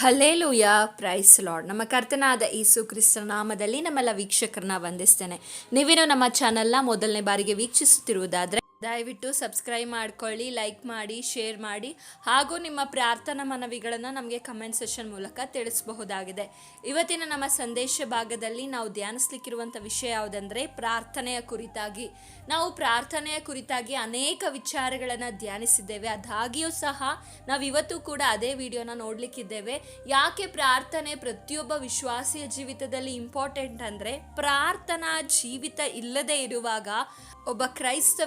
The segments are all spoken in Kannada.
ಹಲೇಲುಯ ಪ್ರೈಸ್ ಲಾರ್ಡ್ ನಮ್ಮ ಕರ್ತನಾದ ಯೇಸು ಕ್ರಿಸ್ತ ನಾಮದಲ್ಲಿ ನಮ್ಮೆಲ್ಲ ವೀಕ್ಷಕರನ್ನ ವಂದಿಸ್ತೇನೆ. ನೀವೇನು ನಮ್ಮ ಚಾನೆಲ್ನ ಮೊದಲನೇ ಬಾರಿಗೆ ವೀಕ್ಷಿಸುತ್ತಿರುವುದಾದರೆ ದಯವಿಟ್ಟು ಸಬ್ಸ್ಕ್ರೈಬ್ ಮಾಡ್ಕೊಳ್ಳಿ ಲೈಕ್ ಮಾಡಿ ಶೇರ್ ಮಾಡಿ, ಹಾಗೂ ನಿಮ್ಮ ಪ್ರಾರ್ಥನಾ ಮನವಿಗಳನ್ನು ನಮಗೆ ಕಮೆಂಟ್ ಸೆಷನ್ ಮೂಲಕ ತಿಳಿಸಬಹುದಾಗಿದೆ. ಇವತ್ತಿನ ನಮ್ಮ ಸಂದೇಶ ಭಾಗದಲ್ಲಿ ನಾವು ಧ್ಯಾನಿಸ್ಲಿಕ್ಕಿರುವಂಥ ವಿಷಯ ಯಾವುದಂದರೆ ಪ್ರಾರ್ಥನೆಯ ಕುರಿತಾಗಿ. ನಾವು ಪ್ರಾರ್ಥನೆಯ ಕುರಿತಾಗಿ ಅನೇಕ ವಿಚಾರಗಳನ್ನು ಧ್ಯಾನಿಸಿದ್ದೇವೆ. ಅದಾಗಿಯೂ ಸಹ ನಾವು ಇವತ್ತು ಕೂಡ ಅದೇ ವಿಡಿಯೋನ ನೋಡಲಿಕ್ಕಿದ್ದೇವೆ. ಯಾಕೆ ಪ್ರಾರ್ಥನೆ ಪ್ರತಿಯೊಬ್ಬ ವಿಶ್ವಾಸಿಯ ಜೀವಿತದಲ್ಲಿ ಇಂಪಾರ್ಟೆಂಟ್ ಅಂದರೆ ಪ್ರಾರ್ಥನಾ ಜೀವಿತ ಇಲ್ಲದೆ ಇರುವಾಗ ಒಬ್ಬ ಕ್ರೈಸ್ತ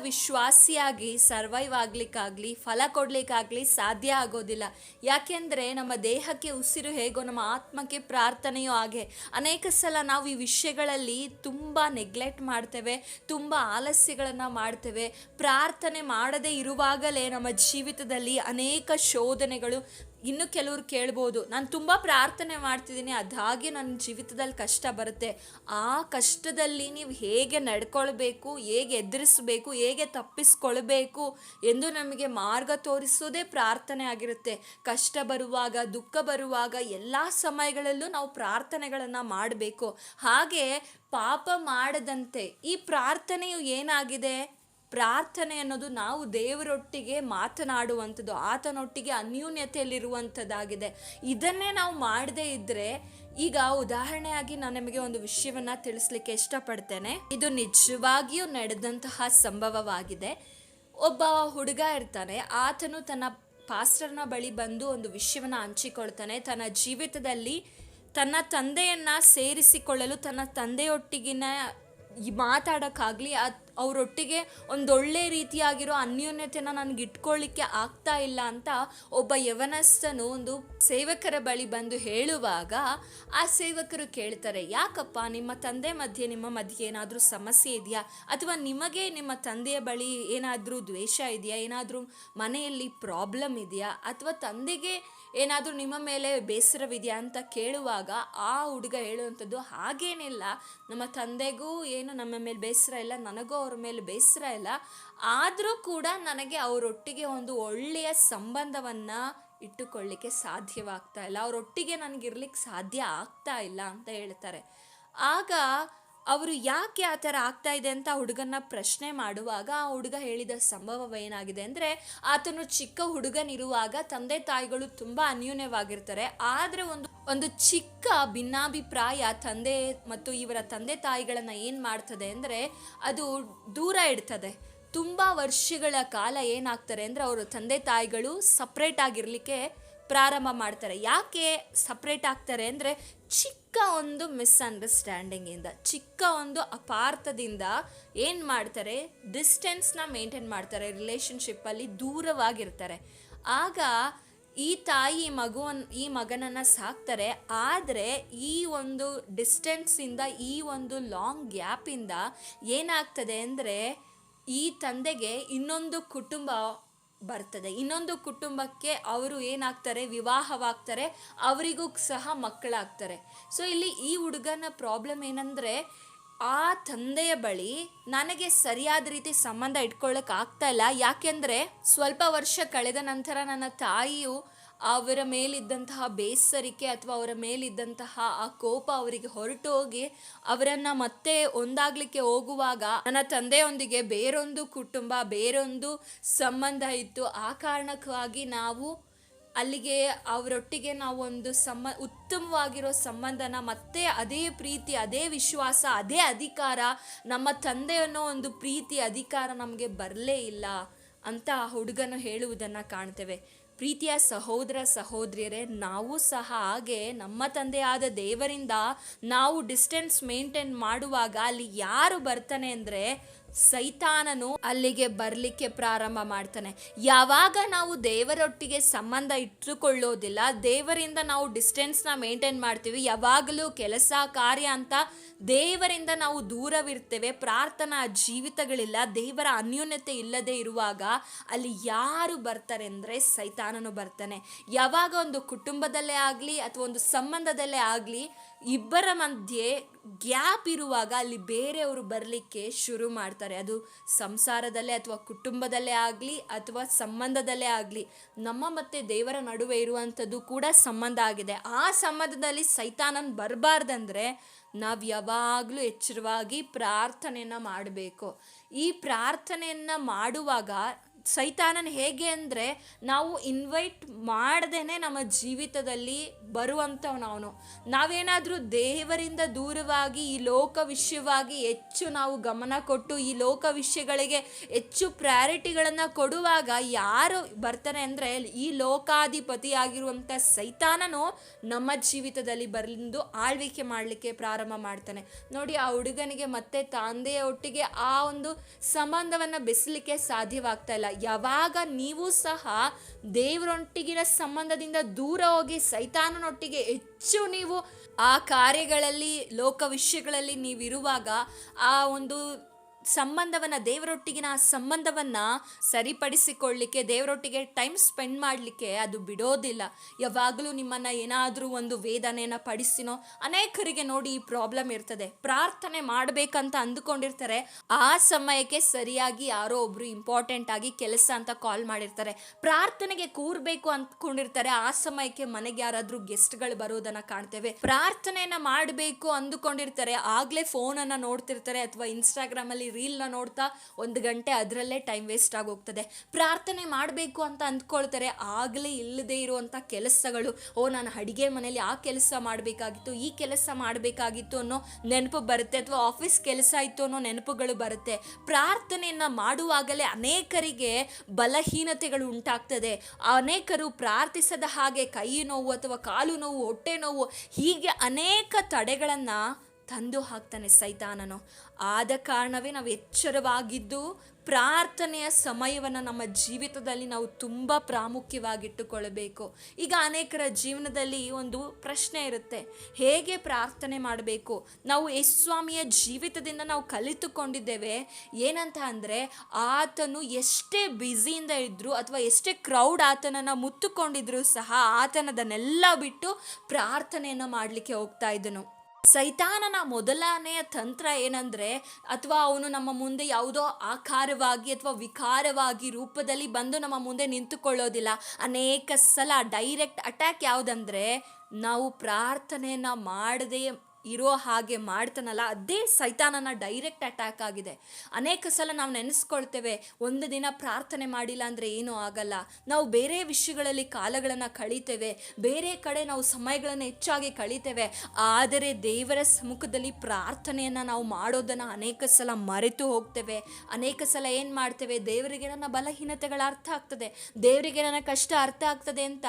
ವಿಶ್ವಾಸಿಯಾಗಿ ಸರ್ವೈವ್ ಆಗ್ಲಿಕ್ಕಾಗ್ಲಿ, ಫಲ ಕೊಡ್ಲಿಕ್ಕಾಗಲಿ ಸಾಧ್ಯ ಆಗೋದಿಲ್ಲ. ಯಾಕೆಂದರೆ ನಮ್ಮ ದೇಹಕ್ಕೆ ಉಸಿರು ಹೇಗೋ, ನಮ್ಮ ಆತ್ಮಕ್ಕೆ ಪ್ರಾರ್ಥನೆಯೂ ಹಾಗೆ. ಅನೇಕ ಸಲ ನಾವು ಈ ವಿಷಯಗಳಲ್ಲಿ ತುಂಬ ನೆಗ್ಲೆಕ್ಟ್ ಮಾಡ್ತೇವೆ, ತುಂಬ ಆಲಸ್ಯಗಳನ್ನು ಮಾಡ್ತೇವೆ. ಪ್ರಾರ್ಥನೆ ಮಾಡದೇ ಇರುವಾಗಲೇ ನಮ್ಮ ಜೀವಿತದಲ್ಲಿ ಅನೇಕ ಶೋಧನೆಗಳು ಇನ್ನು ಕೆಲವರು ಕೇಳ್ಬೋದು. ನಾನು ತುಂಬ ಪ್ರಾರ್ಥನೆ ಮಾಡ್ತಿದ್ದೀನಿ. ಅದಾಗೆ ನನ್ನ ಜೀವಿತದಲ್ಲಿ ಕಷ್ಟ ಬರುತ್ತೆ. ಆ ಕಷ್ಟದಲ್ಲಿ ನೀವು ಹೇಗೆ ನಡ್ಕೊಳ್ಬೇಕು, ಹೇಗೆ ಎದುರಿಸಬೇಕು, ಹೇಗೆ ತಪ್ಪಿಸ್ಕೊಳ್ಬೇಕು ಎಂದು ನಮಗೆ ಮಾರ್ಗ ತೋರಿಸೋದೇ ಪ್ರಾರ್ಥನೆ ಆಗಿರುತ್ತೆ. ಕಷ್ಟ ಬರುವಾಗ, ದುಃಖ ಬರುವಾಗ ಎಲ್ಲ ಸಮಯಗಳಲ್ಲೂ ನಾವು ಪ್ರಾರ್ಥನೆಗಳನ್ನು ಮಾಡಬೇಕು. ಹಾಗೆ ಪಾಪ ಮಾಡದಂತೆ ಈ ಪ್ರಾರ್ಥನೆಯು ಏನಾಗಿದೆ? ಪ್ರಾರ್ಥನೆ ಅನ್ನೋದು ನಾವು ದೇವರೊಟ್ಟಿಗೆ ಮಾತನಾಡುವಂಥದ್ದು, ಆತನೊಟ್ಟಿಗೆ ಅನ್ಯೂನ್ಯತೆಯಲ್ಲಿರುವಂಥದ್ದಾಗಿದೆ. ಇದನ್ನೇ ನಾವು ಮಾಡದೇ ಇದ್ದರೆ ಈಗ ಉದಾಹರಣೆಯಾಗಿ ನಾನು ನಿಮಗೆ ಒಂದು ವಿಷಯವನ್ನು ತಿಳಿಸ್ಲಿಕ್ಕೆ ಇಷ್ಟಪಡ್ತೇನೆ. ಇದು ನಿಜವಾಗಿಯೂ ನಡೆದಂತಹ ಸಂಭವವಾಗಿದೆ. ಒಬ್ಬ ಹುಡುಗ ಇರ್ತಾನೆ, ಆತನು ತನ್ನ ಪಾಸ್ಟರ್ನ ಬಳಿ ಬಂದು ಒಂದು ವಿಷಯವನ್ನು ಹಂಚಿಕೊಳ್ತಾನೆ. ತನ್ನ ಜೀವಿತದಲ್ಲಿ ತನ್ನ ತಂದೆಯನ್ನು ಸೇರಿಸಿಕೊಳ್ಳಲು, ತನ್ನ ತಂದೆಯೊಟ್ಟಿಗಿನ ಮಾತಾಡೋಕ್ಕಾಗಲಿ ಅದು ಅವರೊಟ್ಟಿಗೆ ಒಂದೊಳ್ಳೆ ರೀತಿಯಾಗಿರೋ ಅನ್ಯೋನ್ಯತೆನ ನನಗೆ ಇಟ್ಕೊಳ್ಳಿಕ್ಕೆ ಆಗ್ತಾ ಇಲ್ಲ ಅಂತ ಒಬ್ಬ ಯವನಸ್ಥನು ಒಂದು ಸೇವಕರ ಬಳಿ ಬಂದು ಹೇಳುವಾಗ ಆ ಸೇವಕರು ಕೇಳ್ತಾರೆ, ಯಾಕಪ್ಪ ನಿಮ್ಮ ತಂದೆ ಮಧ್ಯೆ ನಿಮ್ಮ ಮಧ್ಯೆ ಏನಾದರೂ ಸಮಸ್ಯೆ ಇದೆಯಾ? ಅಥವಾ ನಿಮಗೆ ನಿಮ್ಮ ತಂದೆಯ ಬಳಿ ಏನಾದರೂ ದ್ವೇಷ ಇದೆಯಾ? ಏನಾದರೂ ಮನೆಯಲ್ಲಿ ಪ್ರಾಬ್ಲಮ್ ಇದೆಯಾ? ಅಥವಾ ತಂದೆಗೆ ಏನಾದರೂ ನಿಮ್ಮ ಮೇಲೆ ಬೇಸರವಿದೆಯಾ ಅಂತ ಕೇಳುವಾಗ ಆ ಹುಡುಗ ಹೇಳುವಂಥದ್ದು ಹಾಗೇನಿಲ್ಲ. ನಮ್ಮ ತಂದೆಗೂ ಏನು ನಮ್ಮ ಮೇಲೆ ಬೇಸರ ಇಲ್ಲ, ನನಗೂ ಅವ್ರ ಮೇಲೆ ಬೇಸರ ಇಲ್ಲ. ಆದರೂ ಕೂಡ ನನಗೆ ಅವರೊಟ್ಟಿಗೆ ಒಂದು ಒಳ್ಳೆಯ ಸಂಬಂಧವನ್ನು ಇಟ್ಟುಕೊಳ್ಳಿಕ್ಕೆ ಸಾಧ್ಯವಾಗ್ತಾ ಇಲ್ಲ. ಅವರೊಟ್ಟಿಗೆ ನನಗಿರ್ಲಿಕ್ಕೆ ಸಾಧ್ಯ ಆಗ್ತಾ ಇಲ್ಲ ಅಂತ ಹೇಳ್ತಾರೆ. ಆಗ ಅವರು ಯಾಕೆ ಆ ಥರ ಆಗ್ತಾ ಇದೆ ಅಂತ ಹುಡುಗನ ಪ್ರಶ್ನೆ ಮಾಡುವಾಗ ಆ ಹುಡುಗ ಹೇಳಿದ ಸಂಭವವೇನಾಗಿದೆ ಅಂದರೆ, ಆತನು ಚಿಕ್ಕ ಹುಡುಗನಿರುವಾಗ ತಂದೆ ತಾಯಿಗಳು ತುಂಬ ಅನ್ಯೂನ್ಯವಾಗಿರ್ತಾರೆ. ಆದರೆ ಒಂದು ಒಂದು ಚಿಕ್ಕ ಭಿನ್ನಾಭಿಪ್ರಾಯ ತಂದೆ ಮತ್ತು ಇವರ ತಂದೆ ತಾಯಿಗಳನ್ನು ಏನು ಮಾಡ್ತದೆ ಅಂದರೆ, ಅದು ದೂರ ಇಡ್ತದೆ. ತುಂಬ ವರ್ಷಗಳ ಕಾಲ ಏನಾಗ್ತಾರೆ ಅಂದರೆ, ಅವರು ತಂದೆ ತಾಯಿಗಳು ಸಪ್ರೇಟ್ ಆಗಿರಲಿಕ್ಕೆ ಪ್ರಾರಂಭ ಮಾಡ್ತಾರೆ. ಯಾಕೆ ಸಪ್ರೇಟ್ ಆಗ್ತಾರೆ ಅಂದರೆ ಚಿಕ್ಕ ಒಂದು ಮಿಸ್ಅಂಡರ್ಸ್ಟ್ಯಾಂಡಿಂಗಿಂದ ಚಿಕ್ಕ ಒಂದು ಅಪಾರ್ಥದಿಂದ ಏನು ಮಾಡ್ತಾರೆ? ಡಿಸ್ಟೆನ್ಸ್ನ ಮೇಂಟೈನ್ ಮಾಡ್ತಾರೆ ರಿಲೇಷನ್ಶಿಪ್ಪಲ್ಲಿ ದೂರವಾಗಿರ್ತಾರೆ. ಆಗ ಈ ತಾಯಿ ಮಗುವನ್, ಈ ಮಗನನ್ನು ಸಾಕ್ತಾರೆ. ಆದರೆ ಈ ಒಂದು ಡಿಸ್ಟೆನ್ಸಿಂದ ಈ ಒಂದು ಲಾಂಗ್ ಗ್ಯಾಪಿಂದ ಏನಾಗ್ತದೆ ಅಂದರೆ ಈ ತಂದೆಗೆ ಇನ್ನೊಂದು ಕುಟುಂಬ ಬರ್ತದೆ. ಇನ್ನೊಂದು ಕುಟುಂಬಕ್ಕೆ ಅವರು ಏನಾಗ್ತಾರೆ? ವಿವಾಹವಾಗ್ತಾರೆ. ಅವರಿಗೂ ಸಹ ಮಕ್ಕಳಾಗ್ತಾರೆ. ಸೊ ಇಲ್ಲಿ ಈ ಹುಡುಗನ ಪ್ರಾಬ್ಲಮ್ ಏನಂದರೆ, ಆ ತಂದೆಯ ಬಳಿ ನನಗೆ ಸರಿಯಾದ ರೀತಿ ಸಂಬಂಧ ಇಟ್ಕೊಳ್ಳೋಕೆ ಆಗ್ತಾ ಇಲ್ಲ. ಯಾಕೆಂದರೆ, ಸ್ವಲ್ಪ ವರ್ಷ ಕಳೆದ ನಂತರ ನನ್ನ ತಾಯಿಯು ಅವರ ಮೇಲಿದ್ದಂತಹ ಬೇಸರಿಕೆ ಅಥವಾ ಅವರ ಮೇಲಿದ್ದಂತಹ ಆ ಕೋಪ ಅವರಿಗೆ ಹೊರಟು ಹೋಗಿ ಅವರನ್ನು ಮತ್ತೆ ಒಂದಾಗಲಿಕ್ಕೆ ಹೋಗುವಾಗ ನನ್ನ ತಂದೆಯೊಂದಿಗೆ ಬೇರೊಂದು ಕುಟುಂಬ, ಬೇರೊಂದು ಸಂಬಂಧ ಇತ್ತು. ಆ ಕಾರಣಕ್ಕಾಗಿ ನಾವು ಅಲ್ಲಿಗೆ ಅವರೊಟ್ಟಿಗೆ ನಾವು ಒಂದು ಸಮ, ಉತ್ತಮವಾಗಿರೋ ಸಂಬಂಧನ ಮತ್ತೆ ಅದೇ ಪ್ರೀತಿ, ಅದೇ ವಿಶ್ವಾಸ, ಅದೇ ಅಧಿಕಾರ, ನಮ್ಮ ತಂದೆಯನ್ನೋ ಒಂದು ಪ್ರೀತಿ, ಅಧಿಕಾರ ನಮಗೆ ಬರಲೇ ಇಲ್ಲ ಅಂತ ಆ ಹುಡುಗನು ಹೇಳುವುದನ್ನು ಕಾಣ್ತೇವೆ. ಪ್ರೀತಿಯ ಸಹೋದರ ಸಹೋದರಿಯರೇ, ನಾವು ಸಹ ಹಾಗೆ ನಮ್ಮ ತಂದೆಯಾದ ದೇವರಿಂದ ನಾವು ಡಿಸ್ಟೆನ್ಸ್ ಮೇಂಟೈನ್ ಮಾಡುವಾಗ ಅಲ್ಲಿ ಯಾರು ಬರ್ತಾನೆ ಅಂದರೆ ಸೈತಾನನು ಅಲ್ಲಿಗೆ ಬರಲಿಕ್ಕೆ ಪ್ರಾರಂಭ ಮಾಡ್ತಾನೆ. ಯಾವಾಗ ನಾವು ದೇವರೊಟ್ಟಿಗೆ ಸಂಬಂಧ ಇಟ್ಟುಕೊಳ್ಳೋದಿಲ್ಲ, ದೇವರಿಂದ ನಾವು ಡಿಸ್ಟೆನ್ಸ್ನ ಮೇಂಟೈನ್ ಮಾಡ್ತೀವಿ, ಯಾವಾಗಲೂ ಕೆಲಸ, ಕಾರ್ಯ ಅಂತ ದೇವರಿಂದ ನಾವು ದೂರವಿರ್ತೇವೆ, ಪ್ರಾರ್ಥನಾ ಜೀವಿತಗಳಿಲ್ಲ, ದೇವರ ಅನ್ಯೋನ್ಯತೆ ಇಲ್ಲದೆ ಇರುವಾಗ ಅಲ್ಲಿ ಯಾರು ಬರ್ತಾರೆ ಅಂದರೆ ಸೈತಾನನು ಬರ್ತಾನೆ. ಯಾವಾಗ ಒಂದು ಕುಟುಂಬದಲ್ಲೇ ಆಗಲಿ ಅಥವಾ ಒಂದು ಸಂಬಂಧದಲ್ಲೇ ಆಗಲಿ ಇಬ್ಬರ ಮಧ್ಯೆ ಗ್ಯಾಪ್ ಇರುವಾಗ ಅಲ್ಲಿ ಬೇರೆಯವರು ಬರಲಿಕ್ಕೆ ಶುರು ಮಾಡ್ತಾರೆ. ಅದು ಸಂಸಾರದಲ್ಲೇ ಅಥವಾ ಕುಟುಂಬದಲ್ಲೇ ಆಗಲಿ ಅಥವಾ ಸಂಬಂಧದಲ್ಲೇ ಆಗಲಿ, ನಮ್ಮ ಮತ್ತು ದೇವರ ನಡುವೆ ಇರುವಂಥದ್ದು ಕೂಡ ಸಂಬಂಧ ಆಗಿದೆ. ಆ ಸಂಬಂಧದಲ್ಲಿ ಸೈತಾನನ್ ಬರಬಾರ್ದಂದ್ರೆ ನಾವು ಯಾವಾಗಲೂ ಎಚ್ಚರವಾಗಿ ಪ್ರಾರ್ಥನೆಯನ್ನು ಮಾಡಬೇಕು. ಈ ಪ್ರಾರ್ಥನೆಯನ್ನು ಮಾಡುವಾಗ ಸೈತಾನನ್ ಹೇಗೆ ಅಂದರೆ ನಾವು ಇನ್ವೈಟ್ ಮಾಡದೇನೆ ನಮ್ಮ ಜೀವಿತದಲ್ಲಿ ಬರುವಂಥವ್ನು ಅವನು ನಾವೇನಾದರೂ ದೇವರಿಂದ ದೂರವಾಗಿ ಈ ಲೋಕ ವಿಷಯವಾಗಿ ಹೆಚ್ಚು ನಾವು ಗಮನ ಕೊಟ್ಟು ಈ ಲೋಕ ವಿಷಯಗಳಿಗೆ ಹೆಚ್ಚು ಪ್ರಯಾರಿಟಿಗಳನ್ನು ಕೊಡುವಾಗ ಯಾರು ಬರ್ತಾರೆ ಅಂದರೆ ಈ ಲೋಕಾಧಿಪತಿ ಆಗಿರುವಂಥ ಸೈತಾನನು ನಮ್ಮ ಜೀವಿತದಲ್ಲಿ ಬಂದು ಆಳ್ವಿಕೆ ಮಾಡಲಿಕ್ಕೆ ಪ್ರಾರಂಭ ಮಾಡ್ತಾನೆ. ನೋಡಿ, ಆ ಹುಡುಗನಿಗೆ ಮತ್ತೆ ತಂದೆಯ ಒಟ್ಟಿಗೆ ಆ ಒಂದು ಸಂಬಂಧವನ್ನು ಬೆಸಲಿಕ್ಕೆ ಸಾಧ್ಯವಾಗ್ತಾ ಯಾವಾಗ ನೀವು ಸಹ ದೇವರೊಟ್ಟಿಗಿನ ಸಂಬಂಧದಿಂದ ದೂರ ಹೋಗಿ ಸೈತಾನನೊಟ್ಟಿಗೆ ಹೆಚ್ಚು ನೀವು ಆ ಕಾರ್ಯಗಳಲ್ಲಿ, ಲೋಕ ವಿಷಯಗಳಲ್ಲಿ ನೀವಿರುವಾಗ ಆ ಒಂದು ಸಂಬಂಧವನ್ನು, ದೇವರೊಟ್ಟಿಗಿನ ಆ ಸಂಬಂಧವನ್ನು ಸರಿಪಡಿಸಿಕೊಳ್ಳಿಕ್ಕೆ, ದೇವರೊಟ್ಟಿಗೆ ಟೈಮ್ ಸ್ಪೆಂಡ್ ಮಾಡಲಿಕ್ಕೆ ಅದು ಬಿಡೋದಿಲ್ಲ. ಯಾವಾಗಲೂ ನಿಮ್ಮನ್ನು ಏನಾದರೂ ಒಂದು ವೇದನೆಯನ್ನು ಪಡಿಸಿನೋ, ಅನೇಕರಿಗೆ ನೋಡಿ ಈ ಪ್ರಾಬ್ಲಮ್ ಇರ್ತದೆ. ಪ್ರಾರ್ಥನೆ ಮಾಡಬೇಕಂತ ಅಂದುಕೊಂಡಿರ್ತಾರೆ. ಆ ಸಮಯಕ್ಕೆ ಸರಿಯಾಗಿ ಯಾರೋ ಒಬ್ರು ಇಂಪಾರ್ಟೆಂಟ್ ಆಗಿ ಕೆಲಸ ಅಂತ ಕಾಲ್ ಮಾಡಿರ್ತಾರೆ. ಪ್ರಾರ್ಥನೆಗೆ ಕೂರ್ಬೇಕು ಅಂದ್ಕೊಂಡಿರ್ತಾರೆ. ಆ ಸಮಯಕ್ಕೆ ಮನೆಗೆ ಯಾರಾದರೂ ಗೆಸ್ಟ್ಗಳು ಬರೋದನ್ನು ಕಾಣ್ತೇವೆ. ಪ್ರಾರ್ಥನೆಯನ್ನ ಮಾಡಬೇಕು ಅಂದುಕೊಂಡಿರ್ತಾರೆ. ಆಗ್ಲೇ ಫೋನನ್ನು ನೋಡ್ತಿರ್ತಾರೆ ಅಥವಾ ಇನ್ಸ್ಟಾಗ್ರಾಮಲ್ಲಿ ರೀಲ್ನ ನೋಡ್ತಾ ಒಂದು ಗಂಟೆ ಅದರಲ್ಲೇ ಟೈಮ್ ವೇಸ್ಟ್ ಆಗೋಗ್ತದೆ. ಪ್ರಾರ್ಥನೆ ಮಾಡಬೇಕು ಅಂತ ಅಂದ್ಕೊಳ್ತಾರೆ. ಆಗಲೇ ಇಲ್ಲದೆ ಇರುವಂಥ ಕೆಲಸಗಳು. ಓ, ನಾನು ಅಡಿಗೆ ಮನೇಲಿ ಆ ಕೆಲಸ ಮಾಡಬೇಕಾಗಿತ್ತು, ಈ ಕೆಲಸ ಮಾಡಬೇಕಾಗಿತ್ತು ಅನ್ನೋ ನೆನಪು ಬರುತ್ತೆ ಅಥವಾ ಆಫೀಸ್ ಕೆಲಸ ಇತ್ತು ಅನ್ನೋ ನೆನಪುಗಳು ಬರುತ್ತೆ. ಪ್ರಾರ್ಥನೆಯನ್ನು ಮಾಡುವಾಗಲೇ ಅನೇಕರಿಗೆ ಬಲಹೀನತೆಗಳು ಉಂಟಾಗ್ತದೆ. ಅನೇಕರು ಪ್ರಾರ್ಥಿಸದ ಹಾಗೆ ಕೈ ನೋವು ಅಥವಾ ಕಾಲು ನೋವು, ಹೊಟ್ಟೆ ನೋವು ಹೀಗೆ ಅನೇಕ ತಡೆಗಳನ್ನು ತಂದು ಹಾಕ್ತಾನೆ ಸೈತಾನನು. ಆದ ಕಾರಣವೇ ನಾವು ಎಚ್ಚರವಾಗಿದ್ದು ಪ್ರಾರ್ಥನೆಯ ಸಮಯವನ್ನು ನಮ್ಮ ಜೀವಿತದಲ್ಲಿ ನಾವು ತುಂಬ ಪ್ರಾಮುಖ್ಯವಾಗಿಟ್ಟುಕೊಳ್ಳಬೇಕು. ಈಗ ಅನೇಕರ ಜೀವನದಲ್ಲಿ ಒಂದು ಪ್ರಶ್ನೆ ಇರುತ್ತೆ. ಹೇಗೆ ಪ್ರಾರ್ಥನೆ ಮಾಡಬೇಕು? ನಾವು ಯಶ್ವಾಮಿಯ ಜೀವಿತದಿಂದ ನಾವು ಕಲಿತುಕೊಂಡಿದ್ದೇವೆ. ಏನಂತ ಅಂದರೆ ಆತನು ಎಷ್ಟೇ ಬ್ಯುಸಿಯಿಂದ ಇದ್ದರೂ ಅಥವಾ ಎಷ್ಟೇ ಕ್ರೌಡ್ ಆತನನ್ನು ಮುತ್ತುಕೊಂಡಿದ್ರು ಸಹ ಆತನದನ್ನೆಲ್ಲ ಬಿಟ್ಟು ಪ್ರಾರ್ಥನೆಯನ್ನು ಮಾಡಲಿಕ್ಕೆ ಹೋಗ್ತಾ ಇದ್ದನು. ಸೈತಾನನ ಮೊದಲನೆಯ ತಂತ್ರ ಏನಂದ್ರೆ ಅಥವಾ ಅವನು ನಮ್ಮ ಮುಂದೆ ಯಾವುದೋ ಆಕಾರವಾಗಿ ಅಥವಾ ವಿಕಾರವಾಗಿ ರೂಪದಲ್ಲಿ ಬಂದು ನಮ್ಮ ಮುಂದೆ ನಿಂತುಕೊಳ್ಳೋದಿಲ್ಲ. ಅನೇಕ ಸಲ ಡೈರೆಕ್ಟ್ ಅಟ್ಯಾಕ್ ಯಾವುದಂದ್ರೆ ನಾವು ಪ್ರಾರ್ಥನೆಯನ್ನ ಮಾಡದೆ ಇರೋ ಹಾಗೆ ಮಾಡ್ತಾನಲ್ಲ, ಅದೇ ಸೈತಾನನ ಡೈರೆಕ್ಟ್ ಅಟ್ಯಾಕ್ ಆಗಿದೆ. ಅನೇಕ ಸಲ ನಾವು ನೆನೆಸ್ಕೊಳ್ತೇವೆ, ಒಂದು ದಿನ ಪ್ರಾರ್ಥನೆ ಮಾಡಿಲ್ಲ ಅಂದರೆ ಏನೂ ಆಗಲ್ಲ. ನಾವು ಬೇರೆ ವಿಷಯಗಳಲ್ಲಿ ಕಾಲಗಳನ್ನು ಕಳೀತೇವೆ, ಬೇರೆ ಕಡೆ ನಾವು ಸಮಯಗಳನ್ನು ಹೆಚ್ಚಾಗಿ ಕಳೀತೇವೆ, ಆದರೆ ದೇವರ ಸಮ್ಮುಖದಲ್ಲಿ ಪ್ರಾರ್ಥನೆಯನ್ನು ನಾವು ಮಾಡೋದನ್ನು ಅನೇಕ ಸಲ ಮರೆತು ಹೋಗ್ತೇವೆ. ಅನೇಕ ಸಲ ಏನು ಮಾಡ್ತೇವೆ, ದೇವರಿಗೆ ನನ್ನ ಬಲಹೀನತೆಗಳ ಅರ್ಥ ಆಗ್ತದೆ. ದೇವರಿಗೆ ನನ್ನ ಕಷ್ಟ ಅರ್ಥ ಆಗ್ತದೆ ಅಂತ,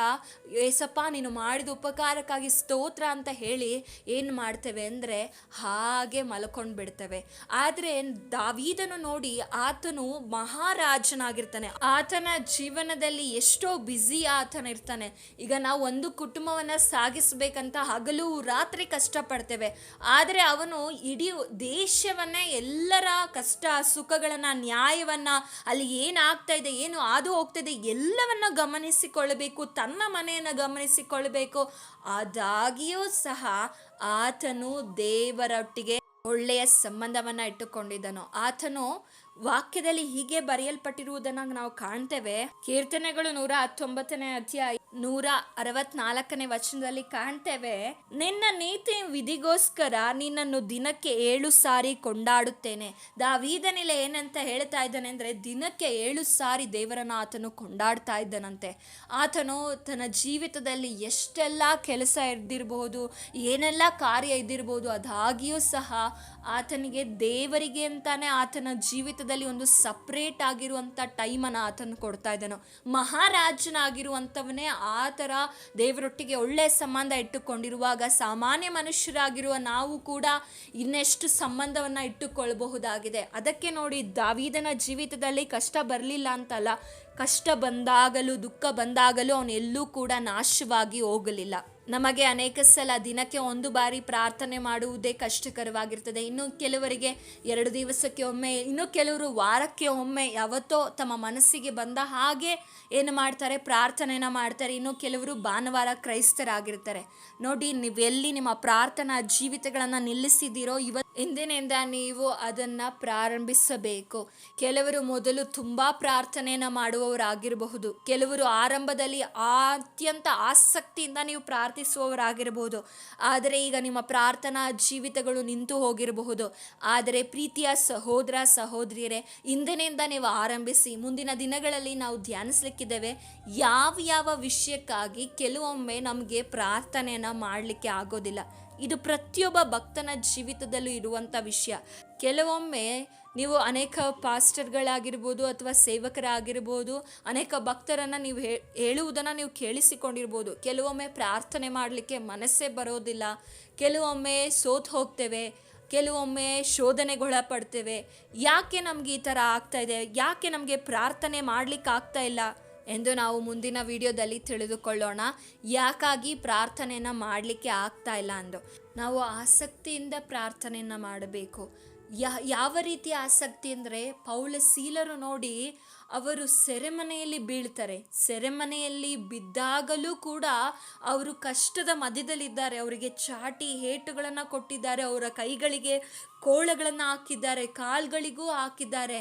ಏಸಪ್ಪ, ನೀನು ಮಾಡಿದ ಉಪಕಾರಕ್ಕಾಗಿ ಸ್ತೋತ್ರ ಅಂತ ಹೇಳಿ ಏನು ಮಾಡ್ತೇವೆ? ಅಂದರೆ ಹಾಗೆ ಮಲ್ಕೊಂಡು ಬಿಡ್ತೇವೆ ಆದರೆ ದಾವೀದನು ನೋಡಿ ಆತನು ಮಹಾರಾಜನಾಗಿರ್ತಾನೆ. ಆತನ ಜೀವನದಲ್ಲಿ ಎಷ್ಟೋ ಬ್ಯುಸಿ ಆತನ ಇರ್ತಾನೆ. ಈಗ ನಾವು ಒಂದು ಕುಟುಂಬವನ್ನು ಸಾಗಿಸಬೇಕಂತ ಹಗಲು ರಾತ್ರಿ ಕಷ್ಟಪಡ್ತೇವೆ. ಆದರೆ ಅವನು ಇಡೀ ದೇಶವನ್ನೇ ಎಲ್ಲರ ಕಷ್ಟ, ಸುಖಗಳನ್ನು, ನ್ಯಾಯವನ್ನು, ಅಲ್ಲಿ ಏನಾಗ್ತಾ ಇದೆ, ಏನು ಹಾದು ಹೋಗ್ತಿದೆ ಎಲ್ಲವನ್ನು ಗಮನಿಸಿಕೊಳ್ಳಬೇಕು, ತನ್ನ ಮನೆಯನ್ನು ಗಮನಿಸಿಕೊಳ್ಳಬೇಕು. ಆದಾಗಿಯೂ ಸಹ ಆತನು ದೇವರೊಟ್ಟಿಗೆ ಒಳ್ಳೆಯ ಸಂಬಂಧವನ್ನ ಇಟ್ಟುಕೊಂಡಿದ್ದನು. ಆತನು ವಾಕ್ಯದಲ್ಲಿ ಹೀಗೆ ಬರೆಯಲ್ಪಟ್ಟಿರುವುದನ್ನ ನಾವು ಕಾಣ್ತೇವೆ. ಕೀರ್ತನೆಗಳು ನೂರ ಹತ್ತೊಂಬತ್ತನೇ ಅಧ್ಯಾಯ ನೂರ ಅರವತ್ನಾಲ್ಕನೇ ವಚನದಲ್ಲಿ ಕಾಣ್ತೇವೆ, ನಿನ್ನ ನೀತಿ ವಿಧಿಗೋಸ್ಕರ ನಿನ್ನನ್ನು ದಿನಕ್ಕೆ ಏಳು ಸಾರಿ ಕೊಂಡಾಡುತ್ತೇನೆ. ದಾವೀದನಿಲೆ ಏನಂತ ಹೇಳ್ತಾ ಇದ್ದಾನೆ ಅಂದರೆ, ದಿನಕ್ಕೆ ಏಳು ಸಾರಿ ದೇವರನ್ನ ಆತನು ಕೊಂಡಾಡ್ತಾ ಇದ್ದನಂತೆ. ಆತನು ತನ್ನ ಜೀವಿತದಲ್ಲಿ ಎಷ್ಟೆಲ್ಲ ಕೆಲಸ ಇದ್ದಿರಬಹುದು ಏನೆಲ್ಲ ಕಾರ್ಯ ಇದ್ದಿರಬಹುದು ಅದಾಗಿಯೂ ಸಹ ಆತನಿಗೆ ದೇವರಿಗೆ ಅಂತಾನೆ ಆತನ ಜೀವಿತದಲ್ಲಿ ಒಂದು ಸಪ್ರೇಟ್ ಆಗಿರುವಂಥ ಟೈಮನ್ನು ಆತನು ಕೊಡ್ತಾ ಇದ್ದನು. ಮಹಾರಾಜನಾಗಿರುವಂಥವನೇ ಆ ಥರ ದೇವರೊಟ್ಟಿಗೆ ಒಳ್ಳೆಯ ಸಂಬಂಧ ಇಟ್ಟುಕೊಂಡಿರುವಾಗ ಸಾಮಾನ್ಯ ಮನುಷ್ಯರಾಗಿರುವ ನಾವು ಕೂಡ ಇನ್ನೆಷ್ಟು ಸಂಬಂಧವನ್ನು ಇಟ್ಟುಕೊಳ್ಳಬಹುದಾಗಿದೆ. ಅದಕ್ಕೆ ನೋಡಿ ದಾವೀದನ ಜೀವಿತದಲ್ಲಿ ಕಷ್ಟ ಬರಲಿಲ್ಲ ಅಂತಲ್ಲ, ಕಷ್ಟ ಬಂದಾಗಲೂ, ದುಃಖ ಬಂದಾಗಲೂ ಅವನೆಲ್ಲೂ ಕೂಡ ನಾಶವಾಗಿ ಹೋಗಲಿಲ್ಲ. ನಮಗೆ ಅನೇಕ ಸಲ ದಿನಕ್ಕೆ ಒಂದು ಬಾರಿ ಪ್ರಾರ್ಥನೆ ಮಾಡುವುದೇ ಕಷ್ಟಕರವಾಗಿರ್ತದೆ. ಇನ್ನು ಕೆಲವರಿಗೆ ಎರಡು ದಿವಸಕ್ಕೆ ಒಮ್ಮೆ, ಇನ್ನು ಕೆಲವರು ವಾರಕ್ಕೆ ಒಮ್ಮೆ ಯಾವತ್ತೋ ತಮ್ಮ ಮನಸ್ಸಿಗೆ ಬಂದ ಹಾಗೆ ಏನು ಮಾಡ್ತಾರೆ? ಪ್ರಾರ್ಥನೆನ ಮಾಡ್ತಾರೆ. ಇನ್ನು ಕೆಲವರು ಭಾನುವಾರ ಕ್ರೈಸ್ತರಾಗಿರ್ತಾರೆ. ನೋಡಿ ನೀವೆಲ್ಲಿ ನಿಮ್ಮ ಪ್ರಾರ್ಥನಾ ಜೀವಿತಗಳನ್ನು ನಿಲ್ಲಿಸಿದ್ದೀರೋ ಇವ ಇಂದಿನಿಂದ ನೀವು ಅದನ್ನು ಪ್ರಾರಂಭಿಸಬೇಕು. ಕೆಲವರು ಮೊದಲು ತುಂಬ ಪ್ರಾರ್ಥನೆಯನ್ನು ಮಾಡುವವರಾಗಿರಬಹುದು. ಕೆಲವರು ಆರಂಭದಲ್ಲಿ ಅತ್ಯಂತ ಆಸಕ್ತಿಯಿಂದ ನೀವು ಪ್ರಾರ್ಥಿಸುವವರಾಗಿರಬಹುದು. ಆದರೆ ಈಗ ನಿಮ್ಮ ಪ್ರಾರ್ಥನಾ ಜೀವಿತಗಳು ನಿಂತು ಹೋಗಿರಬಹುದು. ಆದರೆ ಪ್ರೀತಿಯ ಸಹೋದರ, ಸಹೋದರಿಯರೇ, ಇಂದಿನಿಂದ ನೀವು ಆರಂಭಿಸಿ. ಮುಂದಿನ ದಿನಗಳಲ್ಲಿ ನಾವು ಧ್ಯಾನಿಸ್ಲಿಕ್ಕಿದ್ದೇವೆ. ಯಾವ ಯಾವ ವಿಷಯಕ್ಕಾಗಿ ಕೆಲವೊಮ್ಮೆ ನಮಗೆ ಪ್ರಾರ್ಥನೆಯನ್ನು ಮಾಡಲಿಕ್ಕೆ ಆಗೋದಿಲ್ಲ. ಇದು ಪ್ರತಿಯೊಬ್ಬ ಭಕ್ತನ ಜೀವಿತದಲ್ಲೂ ಇರುವಂಥ ವಿಷಯ. ಕೆಲವೊಮ್ಮೆ ನೀವು ಅನೇಕ ಪಾಸ್ಟರ್ಗಳಾಗಿರ್ಬೋದು ಅಥವಾ ಸೇವಕರಾಗಿರ್ಬೋದು, ಅನೇಕ ಭಕ್ತರನ್ನು ನೀವು ಹೇಳುವುದನ್ನು ನೀವು ಕೇಳಿಸಿಕೊಂಡಿರ್ಬೋದು. ಕೆಲವೊಮ್ಮೆ ಪ್ರಾರ್ಥನೆ ಮಾಡಲಿಕ್ಕೆ ಮನಸ್ಸೇ ಬರೋದಿಲ್ಲ. ಕೆಲವೊಮ್ಮೆ ಸೋತು ಹೋಗ್ತೇವೆ. ಕೆಲವೊಮ್ಮೆ ಶೋಧನೆಗೊಳಪಡ್ತೇವೆ. ಯಾಕೆ ನಮಗೆ ಈ ಥರ ಆಗ್ತಾ ಇದೆ? ಯಾಕೆ ನಮಗೆ ಪ್ರಾರ್ಥನೆ ಮಾಡಲಿಕ್ಕೆ ಆಗ್ತಾ ಇಲ್ಲ? ಎಂದು ನಾವು ಮುಂದಿನ ವಿಡಿಯೋದಲ್ಲಿ ತಿಳಿದುಕೊಳ್ಳೋಣ. ಯಾಕಾಗಿ ಪ್ರಾರ್ಥನೆಯನ್ನು ಮಾಡಲಿಕ್ಕೆ ಆಗ್ತಾ ಇಲ್ಲ ಅಂದು. ನಾವು ಆಸಕ್ತಿಯಿಂದ ಪ್ರಾರ್ಥನೆಯನ್ನು ಮಾಡಬೇಕು. ಯಾವ ರೀತಿಯ ಆಸಕ್ತಿ ಅಂದರೆ ಪೌಲ ಸೀಲರು ನೋಡಿ ಅವರು ಸೆರೆಮನೆಯಲ್ಲಿ ಬೀಳ್ತಾರೆ. ಸೆರೆಮನೆಯಲ್ಲಿ ಬಿದ್ದಾಗಲೂ ಕೂಡ ಅವರು ಕಷ್ಟದ ಮಧ್ಯದಲ್ಲಿದ್ದಾರೆ. ಅವರಿಗೆ ಚಾಟಿ ಹೇಟುಗಳನ್ನು ಕೊಟ್ಟಿದ್ದಾರೆ. ಅವರ ಕೈಗಳಿಗೆ ಕೋಳಗಳನ್ನು ಹಾಕಿದ್ದಾರೆ. ಕಾಲ್ಗಳಿಗೂ ಹಾಕಿದ್ದಾರೆ.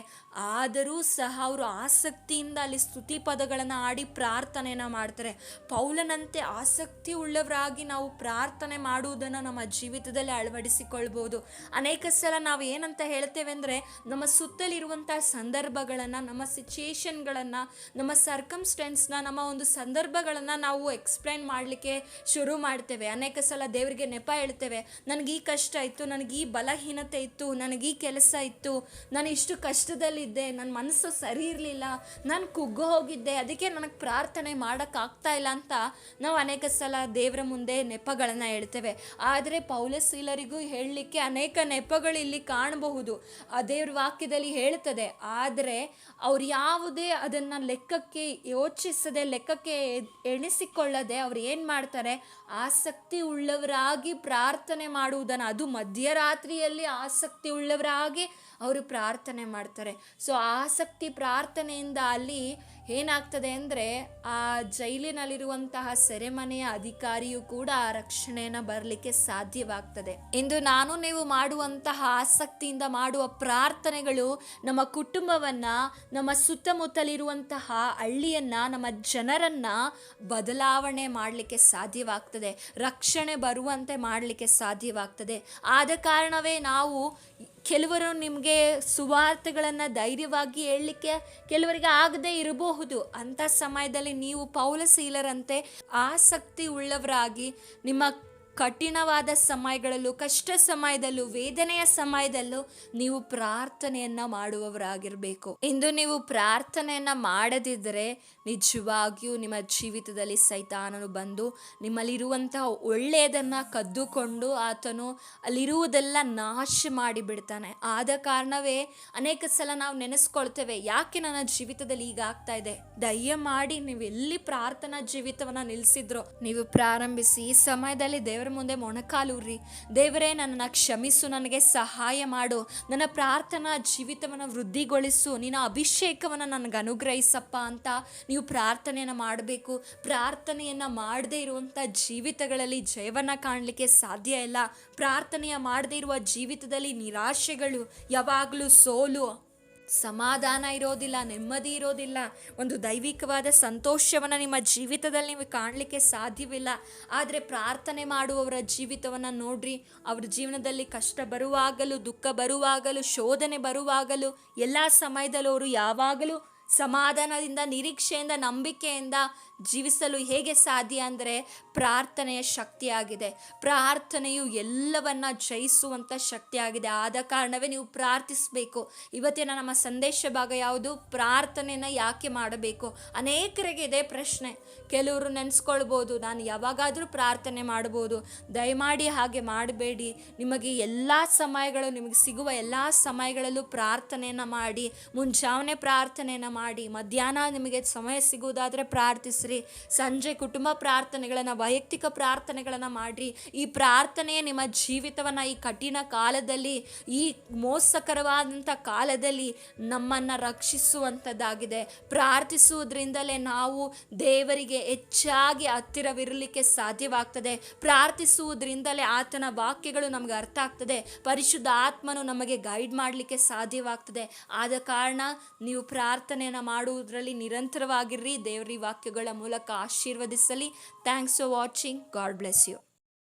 ಆದರೂ ಸಹ ಅವರು ಆಸಕ್ತಿಯಿಂದ ಅಲ್ಲಿ ಸ್ತುತಿ ಪದಗಳನ್ನು ಆಡಿ ಪ್ರಾರ್ಥನೆಯನ್ನು ಮಾಡ್ತಾರೆ. ಪೌಲನಂತೆ ಆಸಕ್ತಿ ಉಳ್ಳವರಾಗಿ ನಾವು ಪ್ರಾರ್ಥನೆ ಮಾಡುವುದನ್ನು ನಮ್ಮ ಜೀವಿತದಲ್ಲಿ ಅಳವಡಿಸಿಕೊಳ್ಬೋದು. ಅನೇಕ ಸಲ ನಾವು ಏನಂತ ಹೇಳ್ತೇವೆ ಅಂದರೆ ನಮ್ಮ ಸುತ್ತಲಿರುವಂಥ ಸಂದರ್ಭಗಳನ್ನು, ನಮ್ಮ ಸಿಚುಯೇಷನ್ಗಳನ್ನು ನಮ್ಮ ಸರ್ಕಮ್ಸ್ಟೆನ್ಸ್ನ ನಮ್ಮ ಒಂದು ಸಂದರ್ಭಗಳನ್ನು ನಾವು ಎಕ್ಸ್ಪ್ಲೈನ್ ಮಾಡಲಿಕ್ಕೆ ಶುರು ಮಾಡ್ತೇವೆ. ಅನೇಕ ಸಲ ದೇವರಿಗೆ ನೆಪ ಹೇಳ್ತೇವೆ. ನನಗೆ ಈ ಕಷ್ಟ ಇತ್ತು, ನನಗೆ ಈ ಬಲಹೀನತೆ ಇತ್ತು, ನನಗೆ ಈ ಕೆಲಸ ಇತ್ತು, ನಾನು ಇಷ್ಟು ಕಷ್ಟದಲ್ಲಿದ್ದೆ ನನ್ನ ಮನಸ್ಸು ಸರಿ ಇರಲಿಲ್ಲ, ನಾನು ಕುಗ್ಗು ಹೋಗಿದ್ದೆ, ಅದಕ್ಕೆ ನನಗೆ ಪ್ರಾರ್ಥನೆ ಮಾಡೋಕ್ಕಾಗ್ತಾ ಇಲ್ಲ ಅಂತ ನಾವು ಅನೇಕ ಸಲ ದೇವರ ಮುಂದೆ ನೆಪಗಳನ್ನು ಹೇಳ್ತೇವೆ. ಆದರೆ ಪೌಲಶೀಲರಿಗೂ ಹೇಳಲಿಕ್ಕೆ ಅನೇಕ ನೆಪಗಳು ಇಲ್ಲಿ ಕಾಣಬಹುದು. ಆ ದೇವ್ರ ವಾಕ್ಯದಲ್ಲಿ ಹೇಳ್ತದೆ, ಆದರೆ ಅವ್ರು ಯಾವುದೇ ಅದನ್ನು ಲೆಕ್ಕಕ್ಕೆ ಯೋಚಿಸದೆ, ಲೆಕ್ಕಕ್ಕೆ ಎಣಿಸಿಕೊಳ್ಳದೆ ಅವ್ರು ಏನು ಮಾಡ್ತಾರೆ? ಆಸಕ್ತಿ ಉಳ್ಳವರಾಗಿ ಪ್ರಾರ್ಥನೆ ಮಾಡುವುದನ್ನು, ಅದು ಮಧ್ಯರಾತ್ರಿಯಲ್ಲಿ ಆಸಕ್ತಿ ಉಳ್ಳವರಾಗಿ ಅವರು ಪ್ರಾರ್ಥನೆ ಮಾಡ್ತಾರೆ. ಸೊ ಆಸಕ್ತಿ ಪ್ರಾರ್ಥನೆಯಿಂದ ಅಲ್ಲಿ ಏನಾಗ್ತದೆ ಅಂದರೆ ಆ ಜೈಲಿನಲ್ಲಿರುವಂತಹ ಸೆರೆಮನೆಯ ಅಧಿಕಾರಿಯು ಕೂಡ ಆ ರಕ್ಷಣೆಯನ್ನು ಬರಲಿಕ್ಕೆ ಸಾಧ್ಯವಾಗ್ತದೆ. ಇಂದು ನಾನು ನೀವು ಮಾಡುವಂತಹ ಆಸಕ್ತಿಯಿಂದ ಮಾಡುವ ಪ್ರಾರ್ಥನೆಗಳು ನಮ್ಮ ಕುಟುಂಬವನ್ನು, ನಮ್ಮ ಸುತ್ತಮುತ್ತಲಿರುವಂತಹ ಹಳ್ಳಿಯನ್ನು, ನಮ್ಮ ಜನರನ್ನು ಬದಲಾವಣೆ ಮಾಡಲಿಕ್ಕೆ ಸಾಧ್ಯವಾಗ್ತದೆ, ರಕ್ಷಣೆ ಬರುವಂತೆ ಮಾಡಲಿಕ್ಕೆ ಸಾಧ್ಯವಾಗ್ತದೆ. ಆದ ಕಾರಣವೇ ನಾವು ಕೆಲವರು ನಿಮಗೆ ಸುವಾರ್ತೆಗಳನ್ನು ಧೈರ್ಯವಾಗಿ ಹೇಳಲಿಕ್ಕೆ ಕೆಲವರಿಗೆ ಆಗದೇ ಇರಬಹುದು. ಅಂಥ ಸಮಯದಲ್ಲಿ ನೀವು ಪೌಲಶೀಲರಂತೆ ಆಸಕ್ತಿ ಉಳ್ಳವರಾಗಿ ನಿಮ್ಮ ಕಠಿಣವಾದ ಸಮಯಗಳಲ್ಲೂ, ಕಷ್ಟ ಸಮಯದಲ್ಲೂ, ವೇದನೆಯ ಸಮಯದಲ್ಲೂ ನೀವು ಪ್ರಾರ್ಥನೆಯನ್ನ ಮಾಡುವವರಾಗಿರಬೇಕು. ಇಂದು ನೀವು ಪ್ರಾರ್ಥನೆಯನ್ನ ಮಾಡದಿದ್ದರೆ ನಿಜವಾಗಿಯೂ ನಿಮ್ಮ ಜೀವಿತದಲ್ಲಿ ಸೈತಾನನು ಬಂದು ನಿಮ್ಮಲ್ಲಿರುವಂತಹ ಒಳ್ಳೆಯದನ್ನ ಕದ್ದುಕೊಂಡು ಆತನು ಅಲ್ಲಿರುವುದೆಲ್ಲ ನಾಶ ಮಾಡಿಬಿಡ್ತಾನೆ. ಆದ ಕಾರಣವೇ ಅನೇಕ ಸಲ ನಾವು ನೆನೆಸ್ಕೊಳ್ತೇವೆ, ಯಾಕೆ ನನ್ನ ಜೀವಿತದಲ್ಲಿ ಈಗ ಆಗ್ತಾ ಇದೆ? ದಯಮಾಡಿ ನೀವು ಎಲ್ಲಿ ಪ್ರಾರ್ಥನಾ ಜೀವಿತವನ್ನ ನಿಲ್ಸಿದ್ರೋ, ನೀವು ಪ್ರಾರಂಭಿಸಿ ಈ ಸಮಯದಲ್ಲಿ ದೇವರ ಮುಂದೆ ಮೊಣಕಾಲೂರ್ರಿ ದೇವರೇ, ನನ್ನನ್ನು ಕ್ಷಮಿಸು, ನನಗೆ ಸಹಾಯ ಮಾಡು. ನನ್ನ ಪ್ರಾರ್ಥನಾ ಜೀವಿತವನ್ನು ವೃದ್ಧಿಗೊಳಿಸು. ನಿನ್ನ ಅಭಿಷೇಕವನ್ನು ನನಗೆ ಅನುಗ್ರಹಿಸಪ್ಪ ಅಂತ ನೀವು ಪ್ರಾರ್ಥನೆಯನ್ನು ಮಾಡಬೇಕು. ಪ್ರಾರ್ಥನೆಯನ್ನು ಮಾಡದೇ ಇರುವಂಥ ಜೀವಿತಗಳಲ್ಲಿ ಜಯವನ್ನು ಕಾಣಲಿಕ್ಕೆ ಸಾಧ್ಯ ಇಲ್ಲ. ಪ್ರಾರ್ಥನೆಯ ಮಾಡದೇ ಇರುವ ಜೀವಿತದಲ್ಲಿ ನಿರಾಶೆಗಳು, ಯಾವಾಗಲೂ ಸೋಲು ಸಮಾಧಾನ ಇರೋದಿಲ್ಲ, ನೆಮ್ಮದಿ ಇರೋದಿಲ್ಲ, ಒಂದು ದೈವಿಕವಾದ ಸಂತೋಷವನ್ನು ನಿಮ್ಮ ಜೀವಿತದಲ್ಲಿ ನೀವು ಕಾಣಲಿಕ್ಕೆ ಸಾಧ್ಯವಿಲ್ಲ. ಆದರೆ ಪ್ರಾರ್ಥನೆ ಮಾಡುವವರ ಜೀವಿತವನ್ನು ನೋಡ್ರಿ, ಅವ್ರ ಜೀವನದಲ್ಲಿ ಕಷ್ಟ ಬರುವಾಗಲೂ, ದುಃಖ ಬರುವಾಗಲೂ, ಶೋಧನೆ ಬರುವಾಗಲೂ, ಎಲ್ಲ ಸಮಯದಲ್ಲೂ ಅವರು ಯಾವಾಗಲೂ ಸಮಾಧಾನದಿಂದ, ನಿರೀಕ್ಷೆಯಿಂದ, ನಂಬಿಕೆಯಿಂದ ಜೀವಿಸಲು ಹೇಗೆ ಸಾಧ್ಯ ಅಂದರೆ ಪ್ರಾರ್ಥನೆಯ ಶಕ್ತಿಯಾಗಿದೆ. ಪ್ರಾರ್ಥನೆಯು ಎಲ್ಲವನ್ನ ಜಯಿಸುವಂಥ ಶಕ್ತಿಯಾಗಿದೆ. ಆದ ಕಾರಣವೇ ನೀವು ಪ್ರಾರ್ಥಿಸಬೇಕು. ಇವತ್ತಿನ ನಮ್ಮ ಸಂದೇಶ ಭಾಗ ಯಾವುದು? ಪ್ರಾರ್ಥನೆನ ಯಾಕೆ ಮಾಡಬೇಕು? ಅನೇಕರಿಗೆ ಇದೇ ಪ್ರಶ್ನೆ. ಕೆಲವರು ನೆನೆಸ್ಕೊಳ್ಬೋದು, ನಾನು ಯಾವಾಗಾದರೂ ಪ್ರಾರ್ಥನೆ ಮಾಡ್ಬೋದು. ದಯಮಾಡಿ ಹಾಗೆ ಮಾಡಬೇಡಿ. ನಿಮಗೆ ಎಲ್ಲ ಸಮಯಗಳು, ನಿಮಗೆ ಸಿಗುವ ಎಲ್ಲ ಸಮಯಗಳಲ್ಲೂ ಪ್ರಾರ್ಥನೆಯನ್ನು ಮಾಡಿ. ಮುಂಜಾವನೆ ಪ್ರಾರ್ಥನೆಯನ್ನು ಮಾಡಿ. ಮಧ್ಯಾಹ್ನ ನಿಮಗೆ ಸಮಯ ಸಿಗುವುದಾದರೆ ಪ್ರಾರ್ಥಿಸ್ರಿ ಸಂಜೆ ಕುಟುಂಬ ಪ್ರಾರ್ಥನೆಗಳನ್ನು, ವೈಯಕ್ತಿಕ ಪ್ರಾರ್ಥನೆಗಳನ್ನು ಮಾಡಿರಿ. ಈ ಪ್ರಾರ್ಥನೆಯೇ ನಿಮ್ಮ ಜೀವಿತವನ್ನು ಈ ಕಠಿಣ ಕಾಲದಲ್ಲಿ, ಈ ಮೋಸಕರವಾದಂಥ ಕಾಲದಲ್ಲಿ ನಮ್ಮನ್ನು ರಕ್ಷಿಸುವಂಥದ್ದಾಗಿದೆ. ಪ್ರಾರ್ಥಿಸುವುದರಿಂದಲೇ ನಾವು ದೇವರಿಗೆ ಹೆಚ್ಚಾಗಿ ಹತ್ತಿರವಿರಲಿಕ್ಕೆ ಸಾಧ್ಯವಾಗ್ತದೆ. ಪ್ರಾರ್ಥಿಸುವುದರಿಂದಲೇ ಆತನ ವಾಕ್ಯಗಳು ನಮಗೆ ಅರ್ಥ ಆಗ್ತದೆ. ಪರಿಶುದ್ಧ ಆತ್ಮನು ನಮಗೆ ಗೈಡ್ ಮಾಡಲಿಕ್ಕೆ ಸಾಧ್ಯವಾಗ್ತದೆ. ಆದ ಕಾರಣ ನೀವು ಪ್ರಾರ್ಥನೆಯನ್ನು ಮಾಡುವುದರಲ್ಲಿ ನಿರಂತರವಾಗಿರ್ರಿ. ದೇವರಿ ವಾಕ್ಯಗಳ ಮೂಲಕ ಆಶೀರ್ವದಿಸಲಿ. Thanks for watching God bless you